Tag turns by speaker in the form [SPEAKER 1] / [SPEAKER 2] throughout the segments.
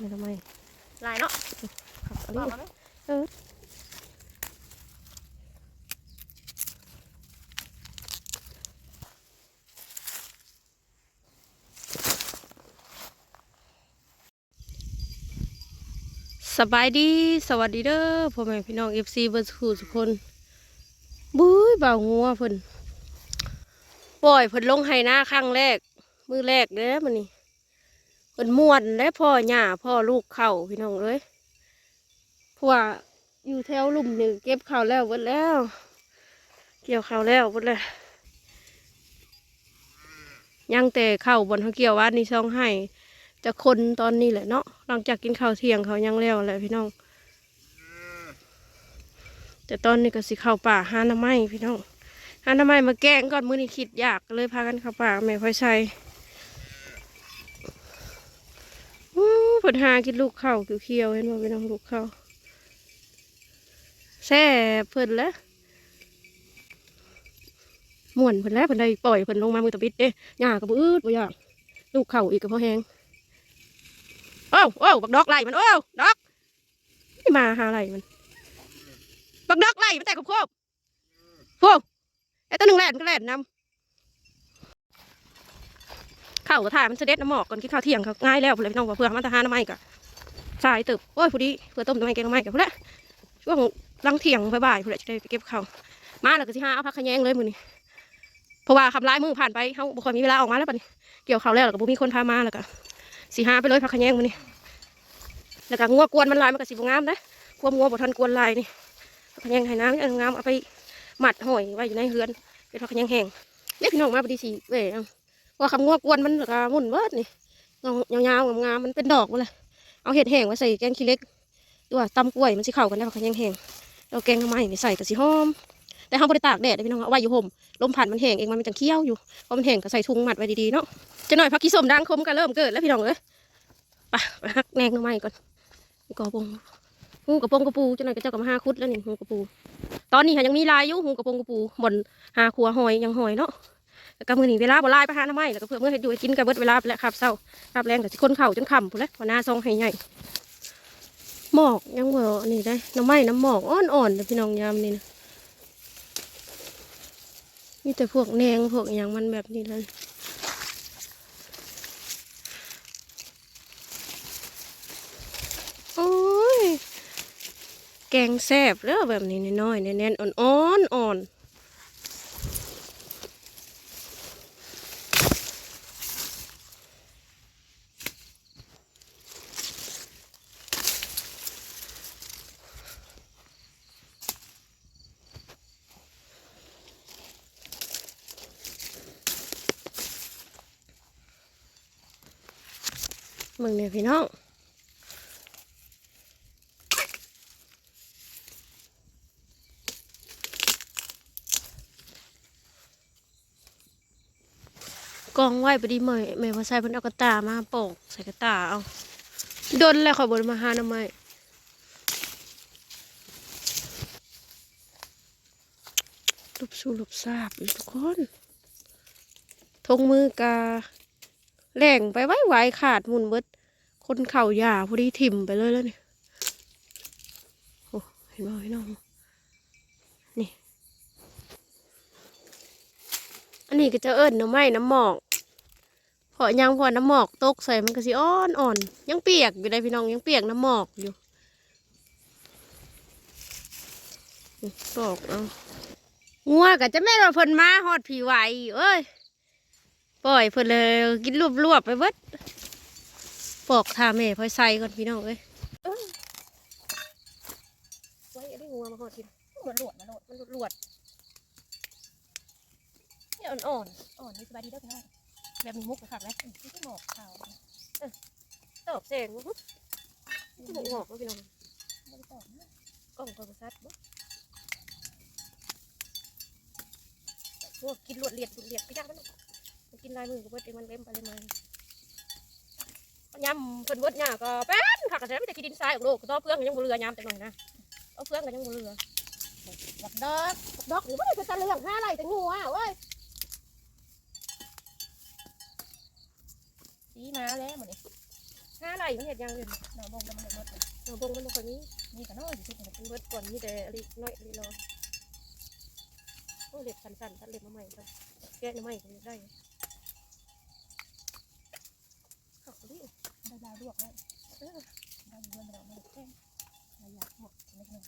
[SPEAKER 1] ไม่ทำไม
[SPEAKER 2] ลายเนาะ
[SPEAKER 1] ครับอัน
[SPEAKER 2] บอ
[SPEAKER 1] นี้
[SPEAKER 2] กมาไหม
[SPEAKER 1] เออสบายดีสวัสดีเด้อพ่อแม่พี่น้องเอฟซีเบอร์สุขุทุกคนบุ้ยเบาหัวเพิ่นปล่อยเพิ่นลงไห้หน้าครั้งแรก มือแรกเด้อมันนี่ เพิ่นมวนและพ่อหญ้าพ่อลูกเข่าพี่น้องเอ้ยพวอยู่แถวลุ่มหนี่งเก็บเข้าแล้วหมดแล้ว เกี่ยวเข้าแล้วหมดเลยยังแต่เข้าบนเขาเกี่ยววัดนี่ช่องให้จะคนตอนนี้แหละเนาะหลังจากกินข้าวเที่ยงเขายังแล้วแหละพี่น้อง แต่ตอนนี้ก็สิเข้าป่าหาหน้ำไม้พี่น้องหาหน้ำไม้มาแกงก่อนมื้อนี้คิดอยากเลยพากันเข้าป่าแม่พ่อยชัยอู้ เพิ่นหากินลูกเข้าเขียวๆเห็นบ่พี่น้องลูกเข้าแซ่เพิ่นแล้วม่วนเพิ่นแล้วเพิ่นได้ปล่อยเพิ่นลงมามือตะบิดเด้หญ้าก็บ่อืดบ่อยากลูกเข้าอีกก็พอแห้งโอ้โอ้บักดอกไล่มันโอ้ดอกนี่มาหาอะไรมันบักดอกไล่มันแต่กับโคบโว้ไอ้ตัวหนึ่งแหล่นก็แหล่นนำ ข้าวกระถ่ายมันเสด็จน้ำหมอกก่อนกินข้าวเที่ยงเขาง่ายแล้วเลยพี่น้องว่าเพื่อมันจะหาน้ำไม้กะสายตึบโอ้ยพอดีเพื่อต้มน้ำไม้แกงน้ำไม้กับพอละช่วงลังเที่ยงบ่ายๆพอละจะได้ไปเก็บข้าวมาแล้วก็สิหาเอาพักขยงเลยมือนี้เพราะว่าคำร้ายมือผ่านไปเขาบุคคลมีเวลาออกมาแล้วปะนี่เกี่ยวข้าวแล้วแล้วก็บุมีคนพามาแล้วก็สิหาไปเลยพักขยงมือนี้แล้วก็งัวกวนมันลายมันก็สิบงามนะควมงัวบ่ทันกวนลายนี่ผักขยงไห้น้ำงามเอาไปหมัดหอยไว้อยู่ในเรือนเป็นผักขยงแห้งเนี่ยพี่น้องมาพอดีสิเว้ย ว่าคำงัวกวนมันก็หมุนเบิดนี่ยาวๆงามๆมันเป็นดอกมาเลยเอาเห็ดแห้งมาใส่แกงขี้เล็กตัวตำกล้วยมันสิเข้ากันได้ผักขะแยงแห้งแล้วแกงทำไมนี่ใส่ก็สิหอม แต่ห้ามบริตากแดดเด้อพี่น้องเอาไว้อยู่ห่มลมผ่านมันแห้งเองมันเป็นจังเคี้ยวอยู่พอมันแห้งก็ใส่ถุงมัดไว้ดีๆเนาะจะหน่อยผักขี้ส้มดังคมก็เริ่มเกิดแล้วพี่น้องเอ้ยไปไปหักแนงทำไมก่อนกระปงหูกระปงกระปูจังหน่อยก็เจ้ากับมาหาคุดแล้วนี่หูกระปู ตอนนี้ค่ะยังมีลายอยู่หูกระปงกระปูบนหาขัวหอยยังหอยเนาะ แล้วก็มือนีเวลาบ่ลายไปหาหน้าไม้แล้วก็เพื่อเมื่อให้อยู่ให้กินกันเบิดเวลาไปแล้วครับเศร้าครับแรงแต่คนเข่าจนคำพุ่นแล้วหัวหน้าซองให้ใหญ่หมอกยังบ่นี่ได้น้ำไม้น้ำหมอกอ่อนๆเลยพี่น้องยามนี่นะมีแต่พวกแนงพวกอย่างมันแบบนี้เลยโอ้ยแกงแซ่บแล้วแบบนี้น้อยๆแน่นๆอ่อนๆอ่อนมึงเนี่ ยพี่น้องกองไหวพอดีเมย์เมย์พอใส่เพิ่นเอากระตามาโปกใส่กระตาเอาดนแล้วขอบนมาหาหน่อไม้ลูบสูลูบซาบทุกคนทงมือกาแหล่งไปไว้ไวขาดมุนเบิด คนเข่าหยาพอดีถิ่มไปเลยแล้วนี่โอ้เห็นบ่พี่น้องนี่ อันนี้ก็จะเอิญน้ำไม้น้ำหมอกพราะยังพอน้ำหมอกตกใส่มันก็สิอ่อนอ่อนยังเปียกอยู่เลยพี่น้องยังเปียกน้ำหมอกอยู่นี่ปอกเอางัวก็จะไม่รอเพิ่นมาหอดผีไหวเอ้ย ปล่อยเพิ่นเลยกินรวบรวบๆไปเบิด ปอกทาแม่พอยใส่ก่อนพี่น้องเอ้ยไว้อันนี้งัวมาหอดทีมันหลวดมาโลดมันหลวดนี่อ่อนอ่อนอ่อนนี่สบายดีเด้อพี่น้องแบบมีมุกนะครับเลยนี่ที่หมอกขาวตอบแสงวุ้ยที่หมอกหมอกแล้วพี่น้องไม่ได้อบนะกล้องโทรศัพท์บ่พวกกินหลวดเลียดลวดเลียดไปย่างมันมันกินลายมือก็เบิดเองมันเล่มไปเลยมัน ยำเพิ่นเบิดหน้าก็แป้นค่ะกระแสไม่แต่กินดินทรายออกโลกก็ต่อเพื่อนก็ยังบ่เรือยำแต่หน่อยนะเอาเพื่อนก็ยังบ่เรือบักดอกดอกหรือว่าเป็นตะเลืองห้าไรแต่งูอะเว้ยสีมาแล้วหมดนี่ห้าไหลมันเห็ดยังอื่น
[SPEAKER 2] เราบงมันเบิดเลย
[SPEAKER 1] เราบงมันบ่ค่อยมี
[SPEAKER 2] นี่ก็น้อยอยู่ที่นี่
[SPEAKER 1] มันเบิดก่อนมีแต่อะไรน้อยอะไรรอโอ้เล็บสั้นๆตัดเล็บมาใหม่ครับแกะมาใหม่ก็ได้
[SPEAKER 2] ลวกไว้เออได้เงินเราไม่แข็งเราอยากลวกนิดนึง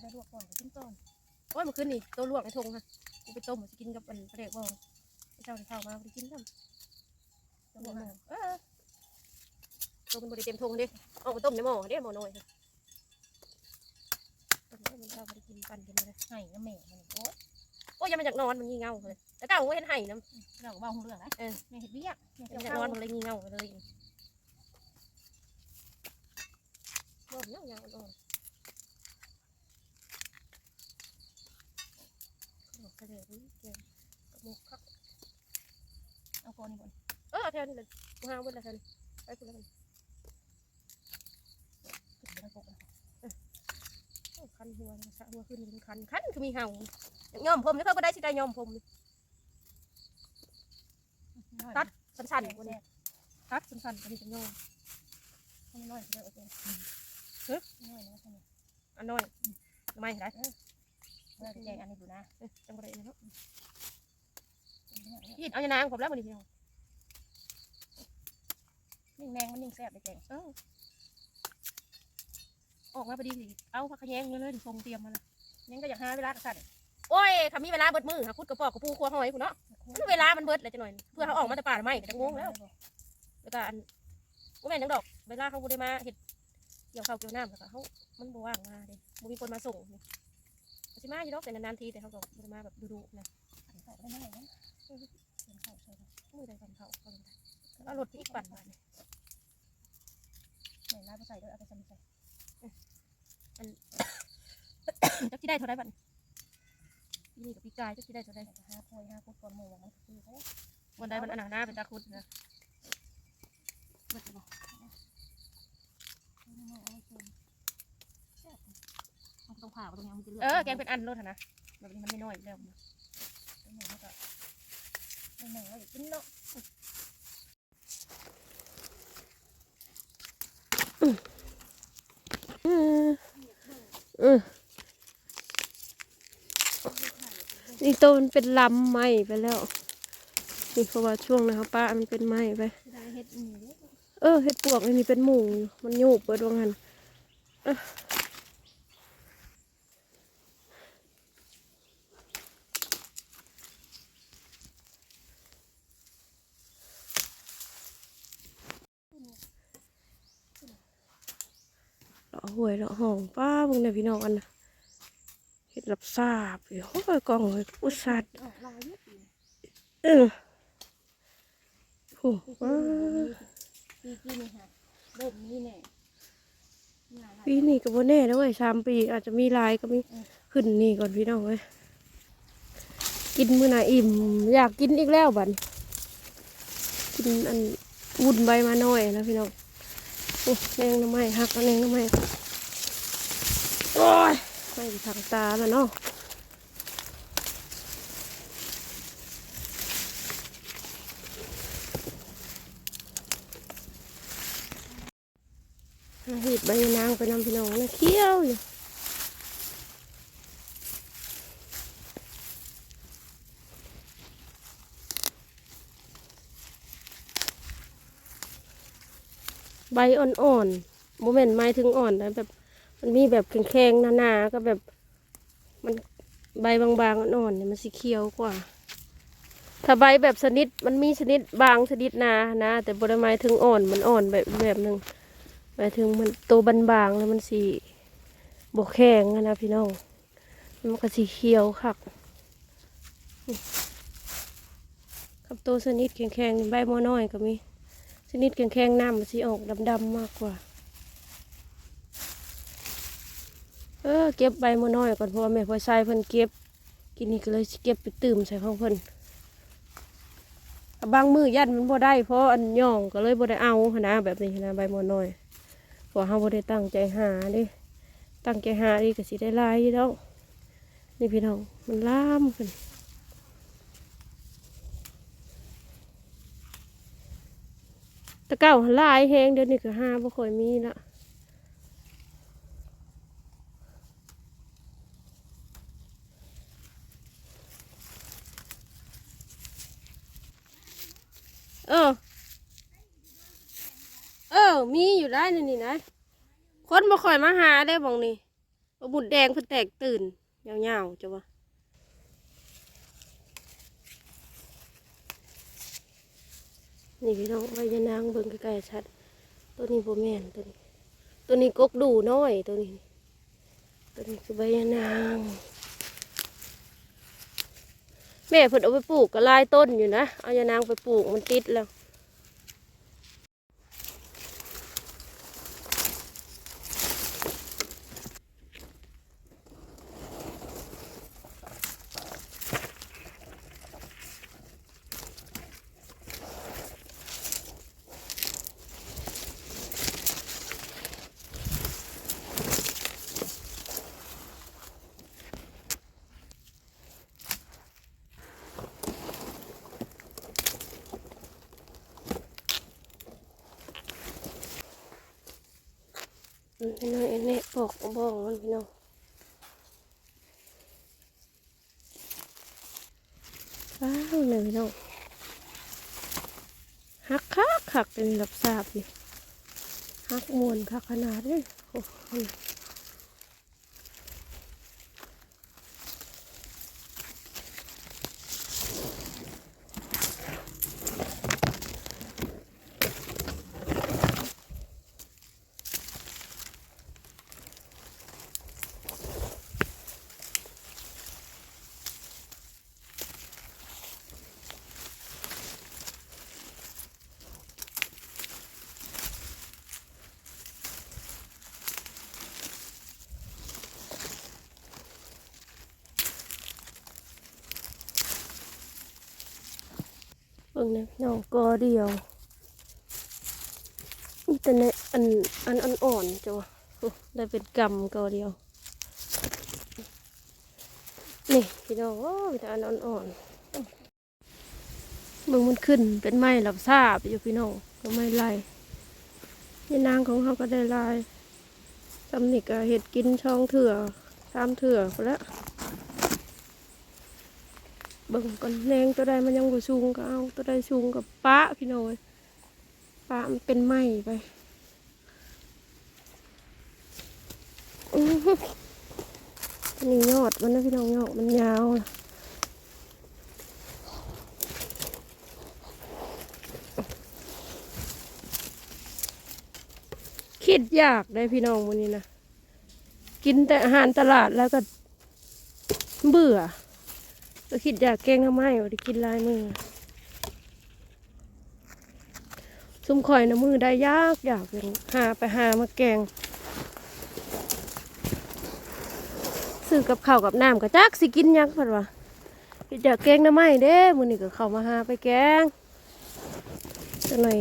[SPEAKER 2] ได้ลวกก่อนขึ้นก่อน
[SPEAKER 1] โอ้ยมื่อคืนนี่ตัวลวกในทงค่ะกูไปต้มมากินกับอันปลาเด็กบองไอ้เจ้าเท่ามาไปกินทำ
[SPEAKER 2] จะลวก
[SPEAKER 1] เออตัวมันบริเต็มทงเด้เอามาต้มในหม้อเด้หม้อน้อยค่ะต้มแล้มันเข้าไปกินปันกันเลย
[SPEAKER 2] ให้น้ำแม่มันโอ้ย
[SPEAKER 1] โอ้ยยังมาจากนอนมันงี่เง่าเลยแต่ก้าวไม่เห็นไห้นะ
[SPEAKER 2] เราก็เบาหูเรื่องนะเออแม่เห็ดเบี้ยแม่
[SPEAKER 1] ยัง
[SPEAKER 2] เจ้า
[SPEAKER 1] มาจาก
[SPEAKER 2] น
[SPEAKER 1] อนมันเลยงี่เง่าเลย บ่มเงาเงาอ่อนๆบอกกระเดียดนี่แกงกับหมูคัก
[SPEAKER 2] เอาก่อนนี่ก่อน
[SPEAKER 1] เออแถวนี้เลยกูหาเบิ้ลละแถวนี้ไปกูแล้วกัน
[SPEAKER 2] ขึ้นไปทั้งปกเลย
[SPEAKER 1] โอ้คันหัวนี่สะหัวขึ้นเป็นคันคันคือมีเห่าย่อมผมนี่เขาก็ได้สิได้ย่อมผมนี่ตัดสั้นๆกว่านี้ครับสั้นๆกว่านี้จะย่อม
[SPEAKER 2] ให้น้อยเด้อโอเค
[SPEAKER 1] เฮ้ย
[SPEAKER 2] น้อยนะท่านนี่
[SPEAKER 1] อันน้อยทำไมได้
[SPEAKER 2] เราจะแจงอันนี้ดูนะ
[SPEAKER 1] เอ้ยจังบ่ได้เนาะยินเอาอย่านางผมแล้วมันนี่พี่น้อง
[SPEAKER 2] นิ่งแมงมันนิ่งแซ่บเลยแจง
[SPEAKER 1] เออออกมาพอดีสิเอาผักขะแยงเลยเลยทรงเตรียมมาเลย
[SPEAKER 2] ยังก็อยากหาเวลาสั่น
[SPEAKER 1] โอ้ยถ้ามีเวลาเบิดมือหาคุดกระปอกกระปูครัวหอยคุณเนาะมันเวลามันเบิดเลยจะหน่อย เพื่อเขาออกมาแต่ป่าละไม่ก็จะงงแล้วแล้วก็อันก็แม่นจังดอก เวลาเขาบ่ได้มาเห็ด เกี่ยวข้าวเกี่ยวน้ำแล้วก็เขามันบว่างมาเด้บ่มีคนมาส่งเนี่ยก็สิมาอยู่ดอกแต่นานๆทีแต่เขาก็บ่ได้มาแบบดุๆนะ
[SPEAKER 2] เขาได้ไหมนะเขาใช่ไหม
[SPEAKER 1] มือใดปั่นเขาเขาเลยแล้วรถอีกปั่นมาเนี่ย
[SPEAKER 2] ไหนลาไปใส่ด้วยเอาไปใส่ใส่
[SPEAKER 1] จักที่ได้เท่าไรบัดนี้ปีนี่กับปีกายจักที่ได้เท่าไร
[SPEAKER 2] ห้าโคยห้าคุดก่อนหมูมันคือเขา
[SPEAKER 1] วันใดมันอันหนาหน้าเป็นตาคุดนะเบิดบ่
[SPEAKER 2] ไม่เอาไม่เค็ม
[SPEAKER 1] มัน ต้องผ่าตรงนี้มันจะเลือดเออแกงเป็นอันรถนะแบบนี้มันไม่น้อยอยู่แล้ว
[SPEAKER 2] เป็นหนึ่งแล้วก็เป็นหนึ่งแล้วกินเนาะ
[SPEAKER 1] อืมอืมนี่ต้นเป็นลำไหมไปแล้ว นี่เพราะว่าช่วงนะครับป้ามันเป็นไหมไป
[SPEAKER 2] ได้ เอ
[SPEAKER 1] อเห็ดปวกอันนี้เป็นหมูมันโยบเปิดว่างันเลาะหวยเลาะห้องป้าบุงเนี่ยพี่น้องอันนะเห็ดรับทราบอยู่โอ้ยกองเลยอุตส่าห์
[SPEAKER 2] เอ
[SPEAKER 1] อโอ้ว้า
[SPEAKER 2] ปีกี้นี่ค่ะเริ่มนี่แน่
[SPEAKER 1] ปีนี้ก็บ่แน่นะเว้ยสามปี อาจจะมีลายก็มีขึ้นนี่ก่อนพี่น้องเว้ยกินมื้อน่ะอิ่ม อยากกินอีกแล้วบัดนี้กินอันวุ่นใบมาหน่อยนะพี่น้องโอ้แมงน้ำไม้หักแมงน้ำไม้โอ้ยไม่ทางตาแล้วเนาะ หีดใบนางไปนำพี่น้องนะเคี้ยวอยู่ใบอ่อนๆโมเมนต์ไม้ถึงอ่อนนะแบบ มันมีแบบแข็งๆหนาๆก็แบบมันใบบางๆอ่อนๆเนี่ยมันสีเขียวกว่า ถ้าใบแบบชนิดมันมีชนิดบางชนิดหนานะ แต่บริไม้ถึงอ่อนมันอ่อนแบบแบบหนึ่ง หมายถึงมันโตวบางๆแล้วมันสีบกแข็งนะพี่น้อง มันก็สีเขียวคักนี่กับตัวชนิดแข็งๆใบมอน้อยก็มีชนิดแข็งๆน้ำมันสีออกดำๆมากกว่า เออเก็บใบมะน้อยก่อนเพราะว่าแม่พลอยทรายเพิ่นเก็บ กินนี่ก็เลยเก็บไปตื่มใส่ของเพิ่นบางมือยันมันบ่ได้เพราะอันย่องก็เลยบ่ได้เอาหนะแบบนี้นะใบมะน้อย เพราะเฮาบ่ได้ตั้งใจหาเด้ตั้งใจหาดีก็สิได้ลายอยู่แล้วนี่พี่น้องมันลามขึ้นตะเก้าลายแฮงเดี๋ยวนี้ก็หาบ่ค่อยมีละเออ ออ มีอยู่ได้นี่นี่นะ คนบ่ค่อยมาหาได้บ่งนี่บ่บุดแดงเพิ่นแตกตื่นยาวๆจ้ะวะนี่พี่น้องใบยะนางเบิ่งใกล้ๆชัด ตัวนี้บ่แมนตัวนี้ ตัวนี้กกดูน้อยตัวนี้ ตัวนี้คือใบยะนาง แม่เพิ่นเอาไปปลูกก็หลายต้นอยู่นะ เอายะนางไปปลูกมันติดแล้ว มันพี่น้องเอ็นเนี่ยบอกบอกมันพี่น้องว้าวเลยพี่น้องหักคักคักเป็นหลับสาบอยู่หักมวนคักขนาดนี่โอ้โห บิ่งเนี่ยพี่น้องกอเดียวมีแต่ในอันอันอันอ่อนจ้ะวะโอ้ได้เป็นกำกอเดียว นี่พี่น้องโอ้มีแต่อันอ่อนๆเบิ่งมันขึ้นเป็นไม้หลับซาบอยู่พี่น้องก็ไม่ไล่ยานางของเขาก็ได้ลายจำนิกเห็ดกินช่องเถื่อตามเถื่อไปแล้ว เบิ่งก่อนแนงตัวใดมันยังบ่สูงก็เอาตัวใดสูงกับป้าพี่น้อยป้ามันเป็นไม้ไปนนี้ยอดมันนะพี่น้องยอดมันยาวคิดยากได้พี่น้องวันนี้นะ กินแต่อาหารตลาดแล้วก็เบื่อ ก็คิดอยากแกงทำไมว่าได้กินลายมือซุ่มข่อยนะมือได้ยากอยากเป็นหาไปหามาแกงซื้อกับข้าวกับน้ำกับจักสิกินยังเพันวะคิดอยากแกงน้ำไมเด้มือนี่ก็เข้ามาหาไปแกงจะหน่อย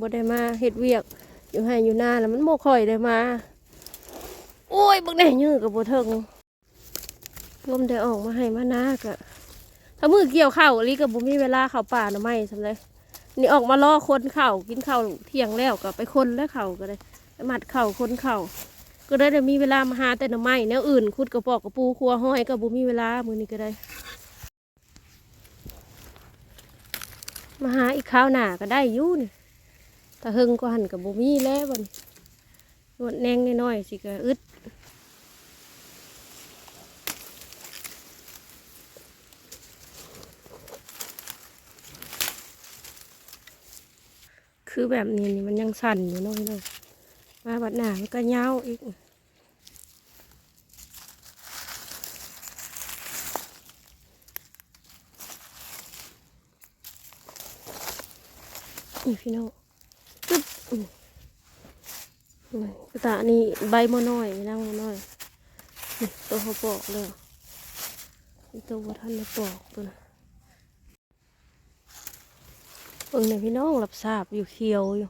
[SPEAKER 1] บ่ได้มาเฮ็ดเวียก อยู่ให้อยู่หน้าแล้วมันโมค่อยได้มา โอ้ยบักแน่ยื้อกับบ่เทิงลมได้ออกมาให้มานาก็ ถ้ามือเกี่ยวข้าวลิกับบุมีเวลาเข้าป่าหน่อไม่ทำเลยนี่ออกมาล่อคนเข่ากินเข้าเที่ยงแล้วก็ไปคนแล้วเข่าก็ได้หมัดเข่าคนเข่าก็ได้แต่มีเวลามาหาแต่หน่อไม้แนวอื่นคุดกระปอกกระปูครัวห้อยก็บุมีเวลามือนี้ก็ได้ มาหาอีกข้าวหนาก็ได้อยู่นี่ถ้าหึงก็หันกับบุมีแล้วบันนวดแนงน้อยๆสิก็อึด คือแบบนี้นี่มันยังสั่นอยู่น้องเลยมาบัดหนามันก็เงาอีกนี่พี่น้องปึ๊บอืมอืมกระตานี่ใบมะน้อยนั่งมะน้อยนี่ตัวเขาปอกเลยตัววัท่านมาปอกตัวนะ เบิ่งเนพี่น้องหลับทาบอยู่เขียวอยู่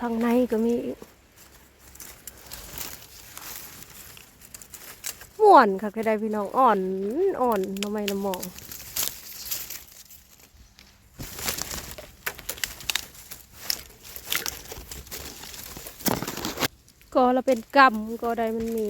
[SPEAKER 1] ทางในก็มี อ่อนค่ะใครได้พี่น้องอ่อนอ่อนทำไมน้ำมองก็เราเป็นกรรมก็ได้มันมี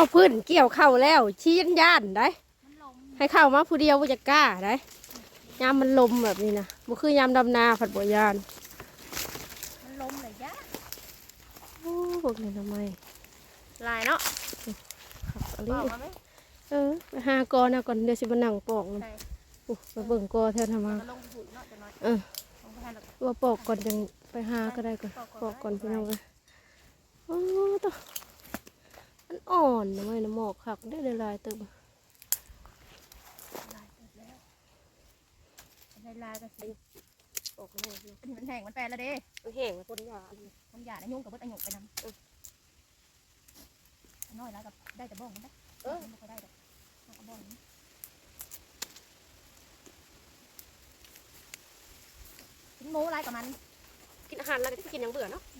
[SPEAKER 1] ว่าพื้นเกี่ยวเข้าแล้วชี้ยันย่านได้
[SPEAKER 2] มันลม
[SPEAKER 1] ให้เข้ามาผู้เดียวว่าจะกล้าได้ยามมันลมแบบนี้นะบ่คือยามดำนาผัดบัวยาน
[SPEAKER 2] มันลมเลยยะ
[SPEAKER 1] โอ้พวกนี้ทำไมลายเนาะครับอะไร
[SPEAKER 2] บอกมาไหม
[SPEAKER 1] เออไปหากอนะก่อนเดี๋ยวสิมานั่งปอกนะ
[SPEAKER 2] ใช่
[SPEAKER 1] โอ้ไปเบิ่งกอแทนทำมา
[SPEAKER 2] มันลงหุ่นเนาะจะน้อย
[SPEAKER 1] เออ
[SPEAKER 2] ลงไปให้เรา
[SPEAKER 1] ว่าปอกก่อนจังไปหาก็ได้ก่อนปอกก่อนพี่น้องเลยโอ้ตัวมัน อ่อนทำไมนะหมอกขักได้เลยลายเติม
[SPEAKER 2] ลายเสร็จแล้วลายลายก็สิ
[SPEAKER 1] ปอกเลย
[SPEAKER 2] อันนี้มันแห้งมันแปรแล้วเด้
[SPEAKER 1] มันแห้งแล้วคนหวาน
[SPEAKER 2] มันหยาดยุ่งกับเบิดอันหยกไปนำน้อยแล้วกับได้แต่บ้องมันได้
[SPEAKER 1] เออ
[SPEAKER 2] ไม่ค่อยได้ดอกเอาบ้องนี้กินหมูอะไรกับมัน
[SPEAKER 1] กินอาหารแล้วก็จะกินอย่างเบื่อเนาะ
[SPEAKER 2] มัน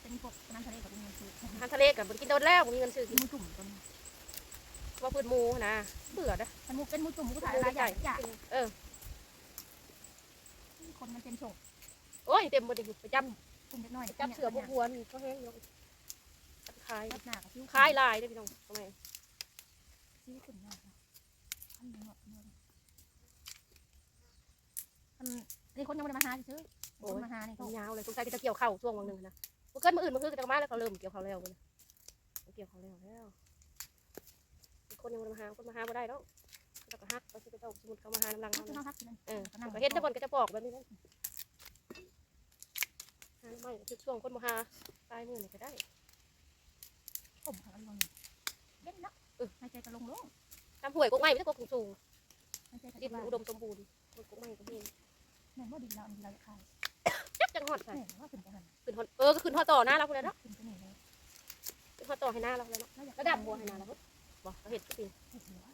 [SPEAKER 2] เป็นพวกน้ำทะเลกับเป็นเงินซื้อ
[SPEAKER 1] อาหารทะเลกับกินโดนแล้วบ่มีเงินซื้อ
[SPEAKER 2] กิ
[SPEAKER 1] กิ
[SPEAKER 2] น
[SPEAKER 1] น
[SPEAKER 2] หมูจุ่มตัวนี้
[SPEAKER 1] ว่าพืชหมูนะเบื่อนะ
[SPEAKER 2] มันหมูเป็นหมูจุ่มหมูถ่ายลายใหญ่ใหญ่
[SPEAKER 1] เออ
[SPEAKER 2] คนมันเป็นโฉก
[SPEAKER 1] โอ้ยเต็มหมดเลยไปจับ
[SPEAKER 2] กลุ่มเล็กน้อย
[SPEAKER 1] จับเสือพวกวัวนี่ก็แห้งอยู่ขาย
[SPEAKER 2] จับหน้ากับคิ้ว
[SPEAKER 1] ขายลายได้พี่น้องทำไม
[SPEAKER 2] คิ้วขึ้นหน้าอันนี้หมดอันนี้คนยังไม่ได้มาหาซื้อคนมาหานี่เขา
[SPEAKER 1] ยาวเลยสงสัยจะเกี่ยวเข้าช่วงวันหนึ่งนะเมื่อเกิดมื่ออื่นเมื่อคืนจะมาแล้วเขาเริ่มเกี่ยวเขาแล้วเลยเกี่ยวเขาแล้วแล้วคนยังมาหาคนมาหาไม่ได้แล้วเราก็ฮักเราจะต้องสมมติเขามาหาน้ำลัง
[SPEAKER 2] เขา
[SPEAKER 1] เขา
[SPEAKER 2] จะนั่งพักกิน
[SPEAKER 1] เออก็เห็นแต่บนก็จะบอกแบบนี้เลยหาไม่คือช่วงคนมาหาตายมือนี่ก็ได้
[SPEAKER 2] ผมของมันเย็นนะหายใจกระลงลง
[SPEAKER 1] ทำห่วยกกไม้ไม่ใช่กกสูง
[SPEAKER 2] หายใจกระ
[SPEAKER 1] ดิน
[SPEAKER 2] ลง
[SPEAKER 1] อุดมสมบูรณ์กกไม้ก็มี
[SPEAKER 2] แม่ว่าดินเราอันเราขาย
[SPEAKER 1] จักจังหอดใส่
[SPEAKER 2] แม่ว่าขึ้นไปหัน
[SPEAKER 1] ขึ้นหอดเออก็ขึ้นหอดต่อหน้าเราเลยเนาะ
[SPEAKER 2] ขึ้นไปนี่เลย
[SPEAKER 1] ขึ้นหอดต่อให้หน้าเราเลยเนาะ
[SPEAKER 2] แล้วอยาก
[SPEAKER 1] ระดับบัวให้หน้าเราบอกเขาเห็ดก็ปี
[SPEAKER 2] เห็ดหัว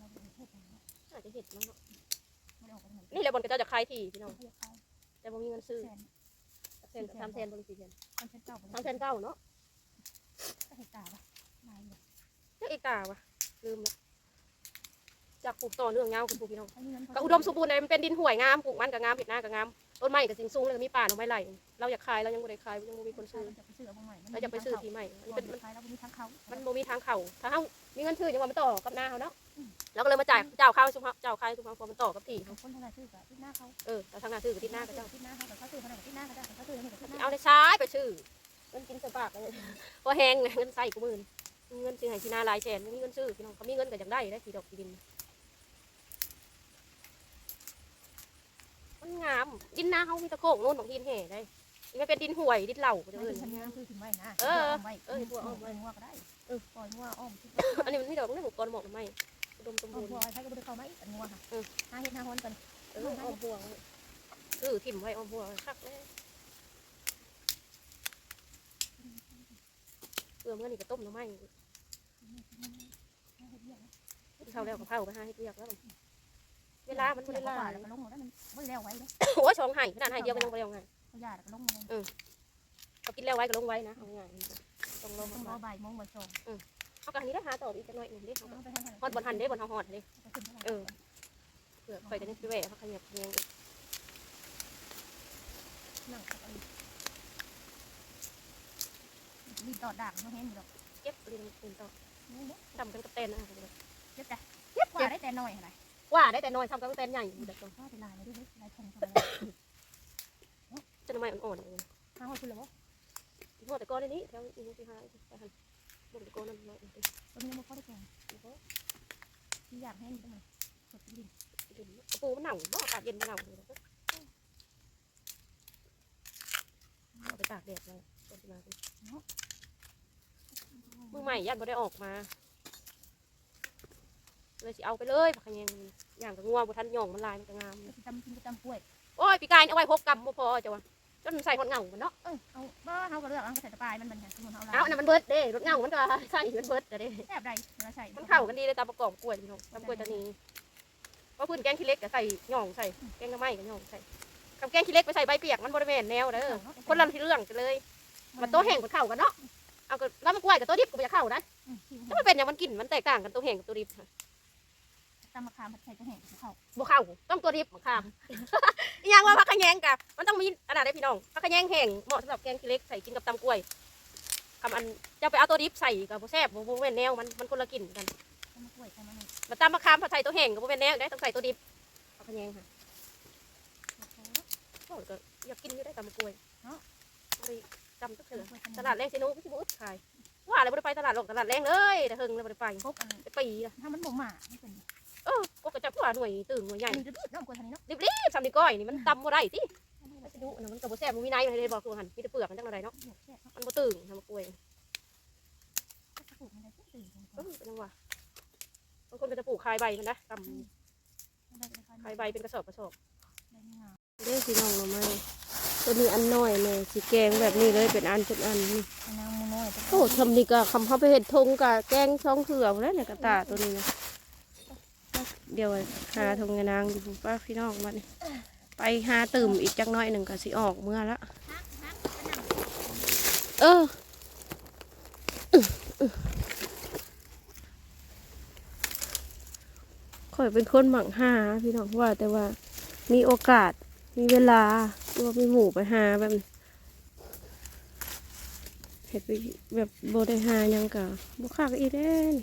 [SPEAKER 2] เราเห็ดเห็ดอย่างนี้
[SPEAKER 1] อาจจะเห็ดมั้งเนาะ
[SPEAKER 2] นี่
[SPEAKER 1] แหละบนก็จะจะคลายที่พี่น้องแต่บ่มีเงินซื้อ
[SPEAKER 2] สน
[SPEAKER 1] เซนสามเซนบริสี่เซน
[SPEAKER 2] คอนเซ็ปต์เก่า
[SPEAKER 1] สามเซนเก้าเนาะ
[SPEAKER 2] ก็เห็ดตาปะนายเลย
[SPEAKER 1] เจ้าเอกตาวะลืมละจากปลูกต่อเนื่องยาวคุณปลูกพี่น้อง
[SPEAKER 2] อันนี้เงิน
[SPEAKER 1] ก็อุดมสมบูรณ์เลยมันเป็นดินห่วยงามปลูกมันก็งามเห็ดหน้าก็งาม ต้นไม้ก็สิงสูงเลยก็มีป่าหน่อไม้ไหลเราอยากขายเรายังบ่ได้ขายยังบ่มีคนซื้อ
[SPEAKER 2] จะไปซื้อเอาใหม่
[SPEAKER 1] เราจะไปซื้อที่ใหม่อันนี้
[SPEAKER 2] เป็
[SPEAKER 1] เป็นนมัน
[SPEAKER 2] ขายแล้วมีทั้งเขา
[SPEAKER 1] มันบ่มีทางเข่าถ้าเฮามีเงินซื้อยังว่ามันต่อกับหน้าเขาเนาะเราก็เลยมาจ่ายเจ้าข้าวชุมเฮาเจ้าขายชุมเฮาพอมันต่อกับที่เขา
[SPEAKER 2] คนทางไหนซื้อกับที่หน้าเขา
[SPEAKER 1] เออแต่ทางหน้าซื้อกับที่หน้าก็เจ้า
[SPEAKER 2] ที่หน้าเขาแต่เขาซื้อเขาไหนที่หน้าเขาได้เขาซื้อนี่กับที่หน้า
[SPEAKER 1] เอาในซ้ายไปชื่อเงินกินเสปากเลยพอแห้งนะเงินใส่กูมือนี่เงินซื้อให้ที่นาหลายแสนมีเงินซื้อพี่น้องเขามีเงินก็อยากได้ได้สีดอกสีดิน มันงาม ดินนาเขามีตะโกงโน่นของดินแห่ได้นี่มันเป็นดินห่วยดินเหล่าจะ
[SPEAKER 2] เอ
[SPEAKER 1] เอิ
[SPEAKER 2] อ
[SPEAKER 1] ญ
[SPEAKER 2] ฉันซื้อถึงไว้นะ
[SPEAKER 1] เออ
[SPEAKER 2] ไว้
[SPEAKER 1] เออหัวอ้อม
[SPEAKER 2] ปล่อยงัวก็ได้เออปล่อยงัวอ้อม
[SPEAKER 1] อันนี้มันที่ดอกนี่ของกรหมอกทำไมอุดมสม
[SPEAKER 2] อ้อ
[SPEAKER 1] บู
[SPEAKER 2] ม
[SPEAKER 1] รณ์
[SPEAKER 2] หัวใครก็ไม่ได้เข้าไหมอันงัวค่ะหาเห็ดหาฮอนกัน
[SPEAKER 1] เอออ้อมพวงซื้อถิ่มไว้อ้อมพวงคักเลยเปลือกมันนี่ก็ต้มน้ำไม้เท่าแล้วกับเผาไปหาให้เรียกแล้ว เวลามันไม่ได้
[SPEAKER 2] ลา
[SPEAKER 1] ลา
[SPEAKER 2] แล้วก็ลงแล้วมันไม่แล้วไว้เลย
[SPEAKER 1] โอ้ยช่องไห้ขนาดไห้เดียวก็ยังไปยังไง
[SPEAKER 2] เขาหยาแล้วก็ลงเลย
[SPEAKER 1] ก็กินแล้วไว้ก็ลงไว้นะเอาง่ายต้องลง
[SPEAKER 2] ต้องรอบ่ายโมงบ่ายสอง
[SPEAKER 1] เอากันนี้ได้หาต่ออีกจังหน่อยหนึ่งเด้เขา
[SPEAKER 2] ไปให้
[SPEAKER 1] ฮอดบนหันเด้บนเฮาฮอดเด้
[SPEAKER 2] ขึ้นเท่าไหร่
[SPEAKER 1] เผื่อคอยกันยังไปแหวะเขาขยับเงี้ย
[SPEAKER 2] นั่งกับไอ้มีต่อด่างมาแห้งอยู่ดอก
[SPEAKER 1] เก็บเรียนตื่นต่อทำกันกับเต้นนะ
[SPEAKER 2] เย็บแต่เย็บกว่าได้แต่น้อยอะไร
[SPEAKER 1] ว่าได้แต่น้อยทำกันกับเต้นใหญ่เด็ก
[SPEAKER 2] ก็เป็นลายเลยด้วยลายทงทำอะไร
[SPEAKER 1] จะทำไมอ่อนๆเลย
[SPEAKER 2] ห้าห้องคุณเลยวะ
[SPEAKER 1] หมดแต่ก้อนนี้แถวอีกที่ห้าไปหันหมดแต่ก้อนนั้นเลย
[SPEAKER 2] ตัวนี้มันพอได้แก่ที่อยากแห้งอยู่ตรงไหนสดจริง
[SPEAKER 1] ปูมันหนาวบ่อากาศเย็นมันหนาวเลยเอาไปตากแดดเลยก่อนจะมาสิมือใหม่ยันบ่ได้ออกมา เลยสิเอาไปเลยผักขะแยงนี่อย่างกับงัวบ่ทันหย่องมันลายมันก็งาม
[SPEAKER 2] จำกินจำกล้วย
[SPEAKER 1] โอ้ยปีกายนี่เอาไว้พกกำบ่พอจ้ะวะจนใส่หดเงามันเนาะ
[SPEAKER 2] เออเอาบ่เขาก็เลือกเอาใส่ตะปายมันมันค่ะสมุนเอา
[SPEAKER 1] เอาอันนั้นมันเบิดเด้รถเงามันก็ใส่มันเบิดแต่เด้
[SPEAKER 2] แซ่บใดเราใส่
[SPEAKER 1] มันเข้ากันดีเลยตามประกอบกล้วยพี่น้องตามกล้วยตานีเพราะพื้นแกงขี้เล็กก็ใส่หย่องใส่แกงกระไม้ก็หย่องใส่คำแกงขี้เล็กไปใส่ใบเปียกมันบริเวณแนวเด้อคนละที่เรื่องกันเลยมันโตแห้งกับเข้ากันเนาะเอาก็แล้วมันกล้วยกับตัวดิบก็ไม่เข้านะถ้ามันเป็นอย่างมันกินมันแตกต่างกันตัวแห้งกับตัวดิบ
[SPEAKER 2] ตำมะขามผัดไทยจะแห้งเขา
[SPEAKER 1] บ่เข้าต้องตัวดิบข้ามอีหยังว่าผักขะแยงกับมันต้องมีอันนั้นได้พี่น้องผักขะแยงแห้งเหมาะสำหรับแกงขี้เล็กใส่กินกับตำกล้วยคำอันจะไปเอาตัวดิบใส่กับบ่แซ่บบ่บ่เป็นแนวมันมันคนละกลิ่นกัน
[SPEAKER 2] ตำมะกล้วยใส่มันนี่
[SPEAKER 1] มาตำมะขามผัดไทยตัวแห้งกับบ่เป็นแนวได้ต้องใส่ตัวดิบผักขะแยงค่ะโอ้ยก็อยากกินอยู่ได้ตำกล้วยเนาะไปจำตุ๊กเถื่อตลาดแรงสิหนูก็สิบุอึดขายว่าอะไรบ่ได้ไปตลาดหรอกตลาดแรงเลยแต่เฮิงเลยบ่ได้ไป
[SPEAKER 2] ครบอัน
[SPEAKER 1] ไปปีละ
[SPEAKER 2] ถ้ามันบ่หมาไม่เป็น
[SPEAKER 1] เออก็กระจับว่าหน่วยตื่นหน่วยใหญ่
[SPEAKER 2] อันนี้รีบๆน้องกล้วยทางนี้เนาะ
[SPEAKER 1] รีบๆทำดีก้อยนี่มันตำบ่ได้ติไปสิดูอันนั้นมันก็บ่แซ่บบ่มีในเลยบอกตัวหันมีแต่เปลือกมันจังไดเนาะ
[SPEAKER 2] เดี๋ยวแซ่บเนาะ
[SPEAKER 1] มันบ่ตื่นทำกล้วย
[SPEAKER 2] ก็จะปลูกมันได้ตื่น
[SPEAKER 1] เออเป็นจังว่าบางคนก็จะปลูกคายใบมันนะตำคายใบเป็นกระสอบกระสอบเด้พี่น้องเราไหมตัวนี้อันน้อยแม่สิแกงแบบนี้เลยเป็นอันเป็นอันนี่
[SPEAKER 2] นางมูน้อย
[SPEAKER 1] โอ้ทำนี่ก็คำเขาไปเห็ดทงกับแกงช่องเถื่อหมดแล้วเนี่ยกระตาตัวนี้นะ เดี๋ยวหาทงกระนางอยู่ป้าพี่น้องมานี่ไปหาตื่มอีกจักหน้อยหนึ่งก็สิออกเมื่อละเออข่อยเป็นคนหมั่งหาพี่น้องว่า แต่ว่ามีโอกาสมีเวลาหรือว่ามีหมู่ไปหาแบบเห็ดไปแบบโบได้หายังกะบุคักอีเด้น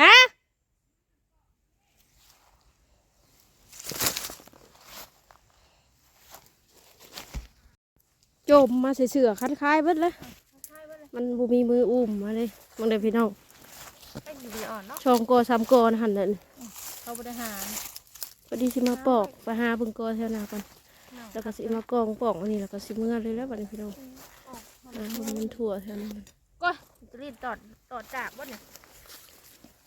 [SPEAKER 1] ฮะ จมมาใส่เสือคันคายเบิดเลยมันบูมีมืออุ้มมาเลยมึงเด้อพี่น้อง
[SPEAKER 2] เป็นดีอ่อนเนาะ
[SPEAKER 1] ช่องโกสามโกนหันนั่น
[SPEAKER 2] เขาบริหาร
[SPEAKER 1] พอดีสิมาปอกไปหาเบิ่งโกเท่านากันแล้วก็สิมากองปอกอันนี้แล้วก็สิเมื่อเลยแล้วบัดนี้พี่น้องอ่ามันถั่วเท่านั้น
[SPEAKER 2] ก็จะรีดตอดตอดจากบ่เนี่ย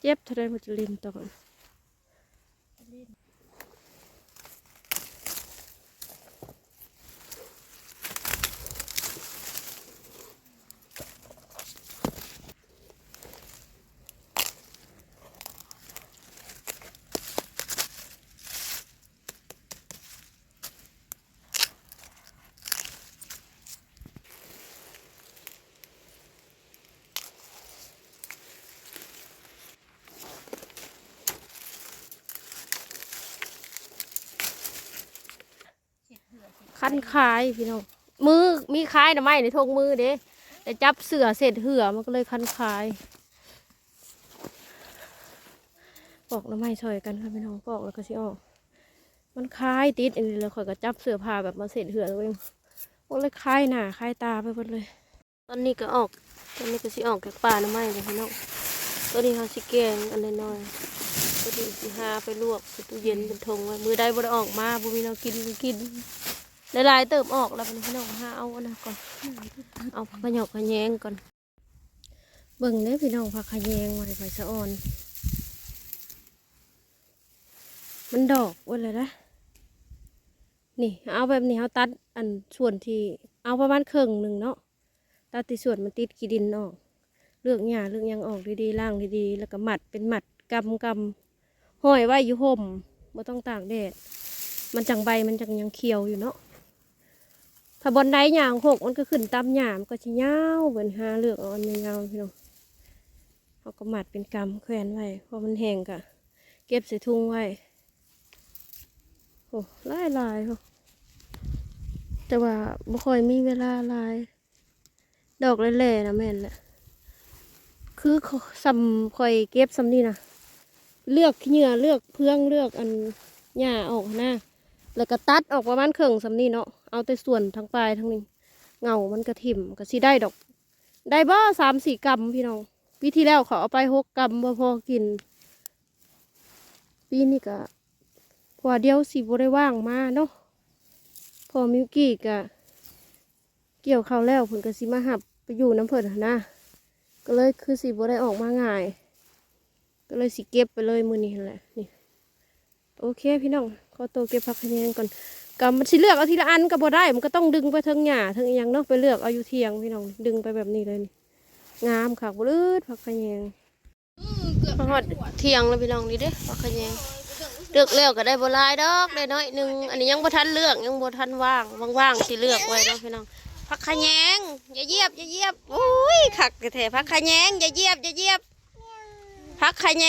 [SPEAKER 1] เจ็บเท่าไรมันจะลินตอน คันคายพี่น้องมือมีคายนะไม่ในทงมือเด้แต่จับเสือเสร็จเหือมันก็เลยคันคายปอกน้ำไม้ช่วยกันค่ะพี่น้องปอกแล้วก็สิออก มันคายติดอันนี้เลยข่อยก็จับเสือผ้าแบบมาเสร็จเหือตัวเองมันเลยคายหน้าคายตาไปหมดเลย ตอนนี้ก็ออกตอนนี้ก็สิออกจากป่าน้ำไม้เลยพี่น้องตัวนี้เขาสิแกงอันน้อยๆตัวนี้สิหาไปลวกสตู้เย็นเป็นทงไว้มือได้บ่ได้ออกมาบ่มีแน้กินกิน ลายๆเติมออกแล้วเป็นพี่น้องหาเอานนั้นก่อน เอาผักกระหยอกกระแยงก่อน เบิ่งเด้อพี่น้องผักขะแยงไว้ไฟสะอ่อน มันดอกไว้เลยนะ นี่เอาแบบนี้เอาตัดอันส่วนที่เอาประมาณครึ่งหนึ่งเนาะ ตัดที่ส่วนมันติดกีดินออก เลือกหญ้าเลือกยังออกดีๆล่างดีๆ แล้วก็หมัดเป็นหมัดกำกำห้อยไว้อยู่ห่มไม่ต้องตากแดด มันจังใบมันจังยังเขียวอยู่เนาะ ถ้าบนไดหยางหกมันก็ขึ้นตามหยามนก็จะยาเหมือนหาเลือกอาอันยาพี่น้องเอาก็หมัดเป็นกำแขวนไว้พอมันแห้งก็เก็บใส่ถุงไว้โอ้ลายลายแต่ว่าบ่ค่อยมีเวลาลาย ดอกเล่ๆนะแม่นแหละคือเขาสำคอยเก็บสำนี่นะเลือกเหยื่อเลือกเพื่องเลือกอันหญ้าออกนะแล้วก็ตัดออกประมาณครึ่งสำนี่เนาะ เอาแต่ส่วนทั้งปลายทั้งนี้เงามันกระถิ่มก็สิได้ดอก ได้บ่สามสี่กรัมพี่น้องปีที่แล้วเขาเอาไปหกกรัมพอกิน ปีนี้ก็พอเดียวสิบ่ได้ว่างมาเนาะพอมิวกี้ก็เกี่ยวเขาแล้วเพิ่นก็สิมาหับไปอยู่น้ำเพิ่นหั้นนะก็เลยคือสิบ่ได้ออกมาง่าย ก็เลยสิเก็บไปเลยมือนี้แหละนี่โอเคพี่น้องขอตัวเก็บผักคะแนนก่อน กำมันสิเลือกเอาทีละอันก็บ่ได้ มันก็ต้องดึงไปเทิงหญ้าเทิงอหยังเนาะไปเลือกเอาอยู่เทียงพี่น้องดึงไปแบบนี้เลยนี่งามค่ะบ่ลืดผักคะแนนมาฮอดเทียงแล้วพี่น้องนี่เด้ผักคะแนเลือกแล้วก็ได้บ่หลายดอกได้น้อยหนึงอันนี้ยังบ่ทันเลือกยังบ่ทันว่างว่างๆสิเลือกไว้เนาะพี่น้องผักคะแนอย่าเหยียบอย่าเหยียบอุ้ยคักแท้ผักคะแนอย่าเหยียบอย่าเหยียบผักคะแน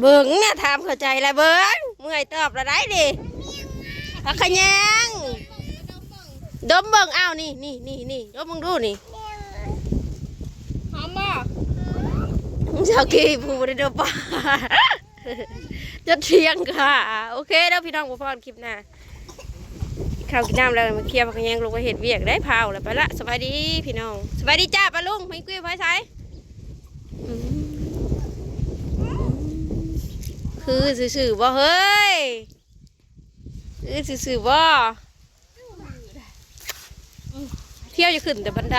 [SPEAKER 1] เบิ้งเนี่ยถามเข้าใจแล้วเบิ้งเมื่อยตอบแล้วได้ดิ พักขะแยงดมเบิ้งอ้าวนี่นี่นี่นี่ดมมึงดูนี่
[SPEAKER 2] หอมบ่
[SPEAKER 1] เจ้ากี้ผู้บริโภคป่าจะเทียงค่ะ โอเคแล้วพี่น้องผู้ฟังคลิปหน้าข้าวกินน้ำแล้วมาเคลียร์พักขะแยงลงไปเห็ดเวียกได้เผาแล้วไปละสบายดีพี่น้องสบายดีจ้าปะลุงไม่กุ้ยไฟใช้คือสื่อๆบ่เฮ้ย อือสื่อๆบ่เที่ยวจะขึ้นแต่บันได